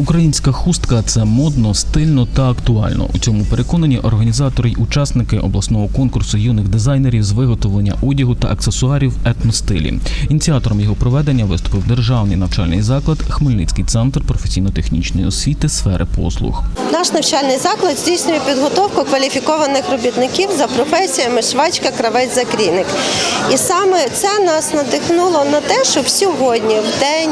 Українська хустка це модно, стильно та актуально. У цьому переконані організатори й учасники обласного конкурсу юних дизайнерів з виготовлення одягу та аксесуарів етностилі. Ініціатором його проведення виступив державний навчальний заклад Хмельницький центр професійно-технічної освіти сфери послуг. Наш навчальний заклад здійснює підготовку кваліфікованих робітників за професіями швачка, кравець, закрійник. І саме це нас надихнуло на те, щоб сьогодні, в день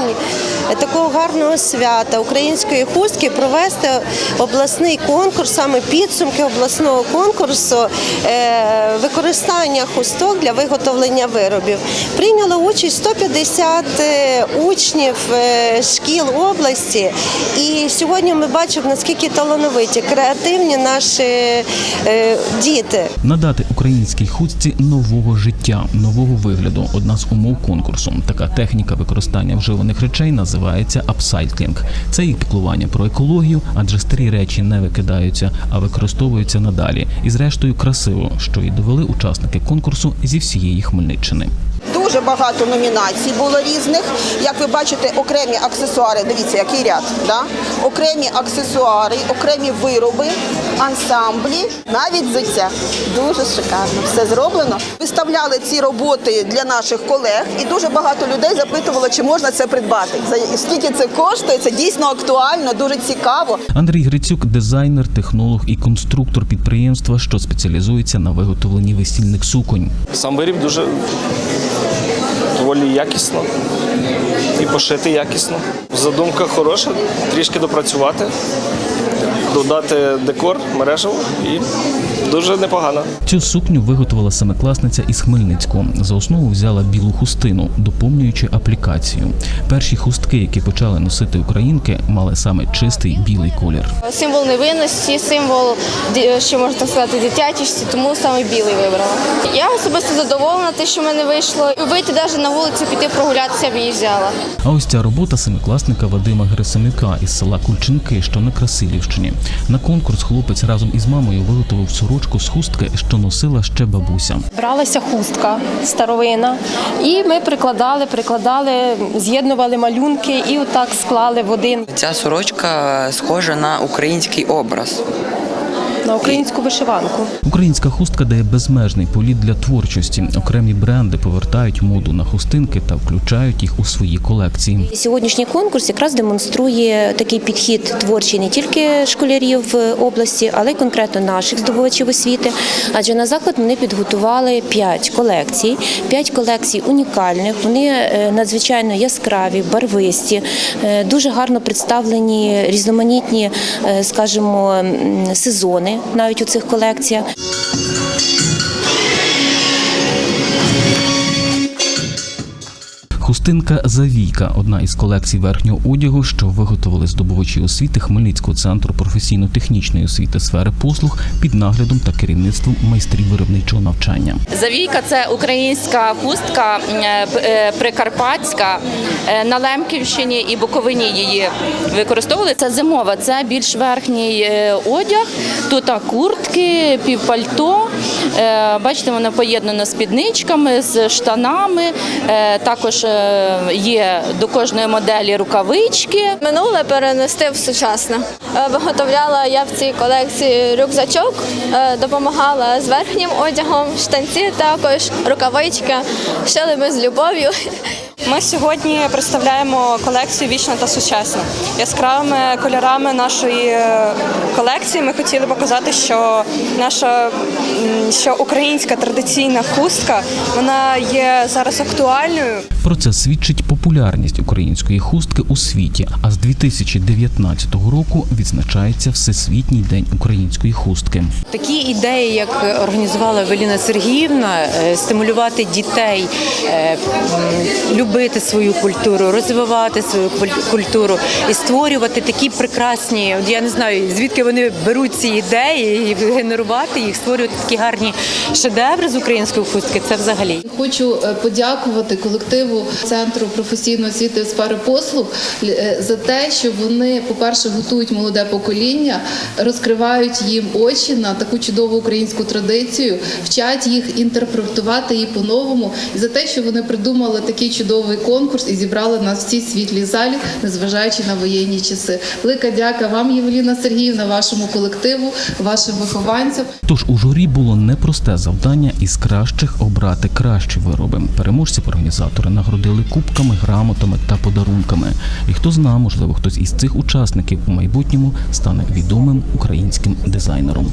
такого гарного свята української хустки, провести обласний конкурс, саме підсумки обласного конкурсу е, використання хусток для виготовлення виробів. Прийняло участь 150 е, учнів е, шкіл області. І сьогодні ми бачимо, наскільки талановиті, креативні наші діти. Надати українській хустці нового життя, нового вигляду одна з умов конкурсу. Така техніка використання вживаних речей називається апсайклінг. Це і піклування про екологію, адже старі речі не викидаються, а використовуються надалі. І зрештою красиво, що і довели учасники конкурсу зі всієї Хмельниччини. Дуже багато номінацій було різних. Як ви бачите, окремі аксесуари, дивіться, який ряд, да? окремі аксесуари, окремі вироби, ансамблі, навіть взуття. Дуже шикарно. Все зроблено. Виставляли ці роботи для наших колег, і дуже багато людей запитувало, чи можна це придбати. За скільки це коштує? Це дійсно актуально, дуже цікаво. Андрій Грицюк дизайнер, технолог і конструктор підприємства, що спеціалізується на виготовленні весільних суконь. Сам виріб дуже доволі якісно і пошити якісно. Задумка хороша, трішки допрацювати, додати декор, мережево і дуже непогано. Цю сукню виготовила семикласниця із Хмельницького. За основу взяла білу хустину, доповнюючи аплікацію. Перші хустки, які почали носити українки, мали саме чистий білий колір. Символ невинності, символ, що можна так сказати, дитячості, тому саме білий вибрала. Я особисто задоволена, те, що в мене вийшло. І Вийти навіть на вулицю, піти прогулятися, я б її взяла. А ось ця робота семикласника Вадима Герасимюка із села Кульчинки, що на Красилівщині. На конкурс хлопець разом із мамою виготовив сорочку з хустки, що носила ще бабуся. Бралася хустка старовина, і ми прикладали, прикладали, з'єднували малюнки і отак склали в один Ця сорочка схожа на український образ. На українську вишиванку. Українська хустка дає безмежний політ для творчості. Окремі бренди повертають моду на хустинки та включають їх у свої колекції. Сьогоднішній конкурс якраз демонструє такий підхід творчий не тільки школярів області, але й конкретно наших здобувачів освіти. Адже на заклад вони підготували п'ять колекцій, п'ять колекцій унікальних. Вони е, надзвичайно яскраві, барвисті, е, дуже гарно представлені різноманітні, е, скажімо, сезони навіть у цих колекціях. Хустинка Завійка одна із колекцій верхнього одягу, що виготовили здобувачі освіти Хмельницького центру професійно-технічної освіти сфери послуг під наглядом та керівництвом майстрів виробничого навчання. Завійка це українська хустка е, е, прикарпатська Е, на Лемківщині і Буковині її використовували. Це зимова, це більш верхній одяг. Тут куртки, півпальто. Бачите, воно поєднано з спідничками, з штанами. Також є до кожної моделі рукавички. Минуле перенести в сучасне. Е, Виготовляла я в цій колекції рюкзачок, е, допомагала з верхнім одягом, штанці також, рукавички. Шили ми з любов'ю. Ми сьогодні представляємо колекцію вічно та сучасно. Яскравими кольорами нашої е, колекції ми хотіли показати, що наша що українська традиційна хустка вона є зараз актуальною. Про це свідчить популярність української хустки у світі. А з 2019 року відзначається Всесвітній день української хустки. Такі ідеї, як організувала Евеліна Сергіївна, е, стимулювати дітей, е, м, любити свою культуру, розвивати свою куль- культуру і створювати такі прекрасні. Я не знаю, звідки вони беруть ці ідеї і генерувати їх, створювати такі гарні шедеври з української хустки. Це взагалі. Хочу е, подякувати колективу центру професійної освіти сфери послуг е, за те, що вони, по-перше, готують молоде покоління, розкривають їм очі на таку чудову українську традицію, вчать їх інтерпретувати її по-новому, і за те, що вони придумали такий чудовий чудовий конкурс і зібрали нас в цій світлій залі, незважаючи на воєнні часи. Велика дяка вам, Євеліна Сергіївна, вашому колективу, вашим вихованцям. Тож у журі було непросте завдання із кращих обрати кращі вироби. Переможців організатори нагородили кубками, грамотами та подарунками. І хто зна, можливо, хтось із цих учасників у майбутньому стане відомим українським дизайнером.